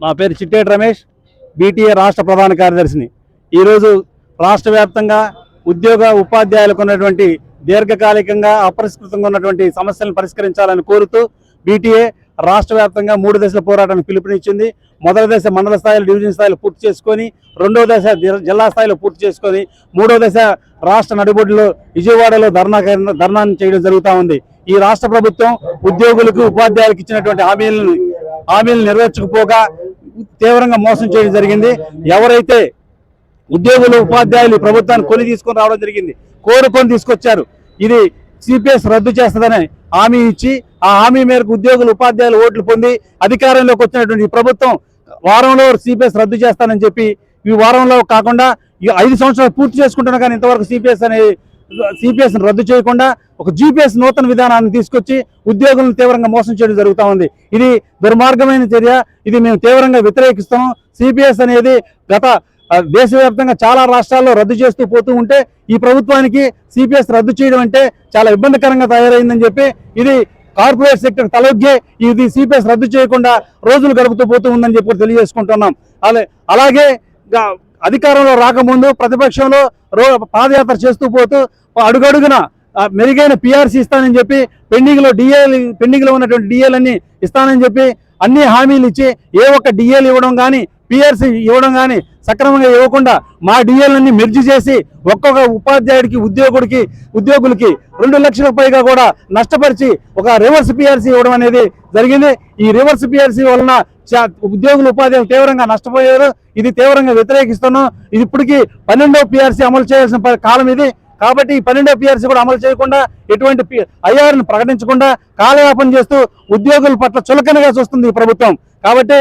నా పేరు చిట్టేటి రమేష్ బీటీఏ రాష్ట్ర ప్రధాన కార్యదర్శిని. ఈరోజు రాష్ట్ర వ్యాప్తంగా ఉద్యోగ ఉపాధ్యాయులకు ఉన్నటువంటి దీర్ఘకాలికంగా అపరిష్కృతంగా ఉన్నటువంటి సమస్యలను పరిష్కరించాలని కోరుతూ బీటీఏ రాష్ట్ర వ్యాప్తంగా మూడు దశల పోరాటానికి పిలుపునిచ్చింది. మొదటి దశ మండల స్థాయిలో డివిజన్ స్థాయిలో పూర్తి చేసుకొని రెండో దశ జిల్లా స్థాయిలో పూర్తి చేసుకొని మూడో దశ రాష్ట్ర నడిబొడ్డులో విజయవాడలో ధర్నా ధర్నాన్ని చేయడం జరుగుతూ ఉంది. ఈ రాష్ట్ర ప్రభుత్వం ఉద్యోగులకు ఉపాధ్యాయులకు ఇచ్చినటువంటి హామీలను హామీలు నెరవేర్చకపోగా తీవ్రంగా మోసం చేయడం జరిగింది. ఎవరైతే ఉద్యోగులు ఉపాధ్యాయులు ప్రభుత్వాన్ని కొని తీసుకొని రావడం జరిగింది కోరుకొని తీసుకొచ్చారు ఇది సిపిఎస్ రద్దు చేస్తుందని హామీ ఇచ్చి ఆ హామీ మేరకు ఉద్యోగులు ఉపాధ్యాయులు ఓట్లు పొంది అధికారంలోకి వచ్చినటువంటి ప్రభుత్వం వారంలో సిపిఎస్ రద్దు చేస్తానని చెప్పి ఈ వారంలో కాకుండా ఈ ఐదు సంవత్సరాలు పూర్తి చేసుకుంటున్నా కానీ ఇంతవరకు సిపిఎస్ అనే సిపిఎస్ రద్దు చేయకుండా ఒక జీపీఎస్ నూతన విధానాన్ని తీసుకొచ్చి ఉద్యోగులను తీవ్రంగా మోసం చేయడం జరుగుతూ ఉంది. ఇది దుర్మార్గమైన చర్య. ఇది మేము తీవ్రంగా వ్యతిరేకిస్తున్నాం. సిపిఎస్ అనేది గత దేశవ్యాప్తంగా చాలా రాష్ట్రాల్లో రద్దు చేస్తూ పోతూ ఉంటే ఈ ప్రభుత్వానికి సిపిఎస్ రద్దు చేయడం అంటే చాలా ఇబ్బందికరంగా తయారైందని చెప్పి ఇది కార్పొరేట్ సెక్టర్ తలొగ్గే ఇది సిపిఎస్ రద్దు చేయకుండా రోజులు గడుపుతూ పోతూ ఉందని చెప్పి తెలియజేసుకుంటున్నాం. అలాగే అధికారంలో రాకముందు ప్రతిపక్షంలో రో పాదయాత్ర చేస్తూ పోతూ అడుగడుగున మెరుగైన పిఆర్సీ ఇస్తానని చెప్పి పెండింగ్లో డిఏలు ఉన్నటువంటి డిఏలన్నీ అన్ని ఇస్తానని చెప్పి అన్ని హామీలు ఇచ్చి ఏ ఒక్క డిఏలు ఇవ్వడం కానీ పిఆర్సీ ఇవ్వడం కానీ సక్రమంగా ఇవ్వకుండా మా డిఏలన్నీ మెర్జి చేసి ఒక్కొక్క ఉపాధ్యాయుడికి ఉద్యోగుడికి ఉద్యోగులకి రెండు లక్షల పైగా కూడా నష్టపరిచి ఒక రివర్స్ పిఆర్సీ ఇవ్వడం అనేది జరిగింది. ఈ రివర్స్ పిఆర్సీ వలన ఉద్యోగులు ఉపాధ్యాయులు తీవ్రంగా నష్టపోయారు. ఇది తీవ్రంగా వ్యతిరేకిస్తున్నాం. ఇది ఇప్పటికీ పన్నెండో పిఆర్సీ అమలు చేయాల్సిన కాలం ఇది. కాబట్టి ఈ పన్నెండో పిఆర్సీ కూడా అమలు చేయకుండా ఎటువంటి ఐఆర్ని ప్రకటించకుండా కాలయాపన చేస్తూ ఉద్యోగుల పట్ల చులకనగా చూస్తుంది ఈ ప్రభుత్వం. కాబట్టి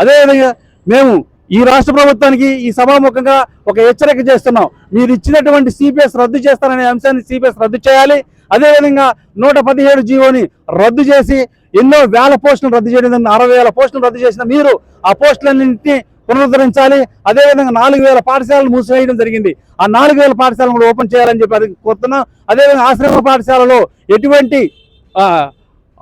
అదేవిధంగా మేము ఈ రాష్ట్ర ప్రభుత్వానికి ఈ సభాముఖంగా ఒక హెచ్చరిక చేస్తున్నాం. మీరు ఇచ్చినటువంటి సిపిఎస్ రద్దు చేస్తారనే అంశాన్ని సిపిఎస్ రద్దు చేయాలి. అదేవిధంగా నూట పదిహేడు జీవోని రద్దు చేసి ఎన్నో వేల పోస్టులు రద్దు చేయడం జరిగింది. అరవై వేల పోస్టులు రద్దు చేసిన మీరు ఆ పోస్టులన్నింటినీ పునరుద్ధరించాలి. అదేవిధంగా నాలుగు వేల పాఠశాలలు మూసివేయడం జరిగింది. ఆ నాలుగు వేల పాఠశాలను కూడా ఓపెన్ చేయాలని చెప్పి అది కోరుతున్నాం. అదేవిధంగా ఆశ్రమ పాఠశాలలో ఎటువంటి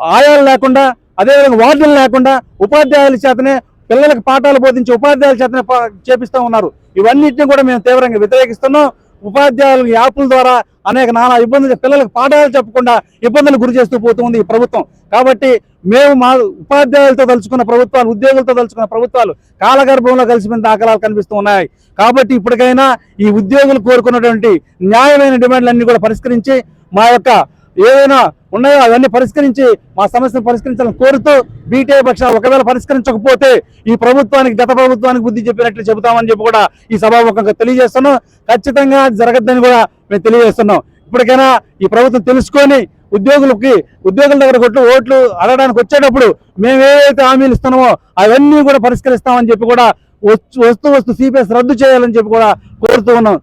ఆయాలు లేకుండా అదేవిధంగా వార్డులు లేకుండా ఉపాధ్యాయుల చేతనే పిల్లలకు పాఠాలు బోధించి ఉపాధ్యాయుల చేతనే పా- చేపిస్తూ ఉన్నారు. ఇవన్నిటిని కూడా మేము తీవ్రంగా వ్యతిరేకిస్తున్నాం. ఉపాధ్యాయులు యాప్ల ద్వారా అనేక నానా ఇబ్బందులు పిల్లలకు పాఠాలు చెప్పకుండా ఇబ్బందులు గురి చేస్తూ పోతుంది ఈ ప్రభుత్వం. కాబట్టి మేము మా ఉపాధ్యాయులతో తలుచుకున్న ప్రభుత్వాలు ఉద్యోగులతో తలుచుకున్న ప్రభుత్వాలు కాలగర్భంలో కలిసిపోయిన దాఖలాలు కనిపిస్తూ ఉన్నాయి. కాబట్టి ఇప్పటికైనా ఈ ఉద్యోగులు కోరుకున్నటువంటి న్యాయమైన డిమాండ్లన్నీ కూడా పరిష్కరించి మా యొక్క ఏదైనా ఉన్నాయో అవన్నీ పరిష్కరించి మా సమస్యను పరిష్కరించాలని కోరుతూ బీటీఐ పక్షాలు ఒకవేళ పరిష్కరించకపోతే ఈ ప్రభుత్వానికి గత ప్రభుత్వానికి బుద్ధి చెప్పినట్లు చెబుతామని చెప్పి కూడా ఈ సభాముఖంగా తెలియజేస్తున్నాం. ఖచ్చితంగా జరగద్దని కూడా మేము తెలియజేస్తున్నాం. ఇప్పటికైనా ఈ ప్రభుత్వం తెలుసుకొని ఉద్యోగులకి ఉద్యోగుల దగ్గర కొట్లు ఓట్లు అడగడానికి వచ్చేటప్పుడు మేము ఏవైతే హామీలు ఇస్తున్నామో అవన్నీ కూడా పరిష్కరిస్తామని చెప్పి కూడా వస్తు వస్తూ వస్తూ సిపిఎస్ రద్దు చేయాలని చెప్పి కూడా కోరుతూ ఉన్నాం.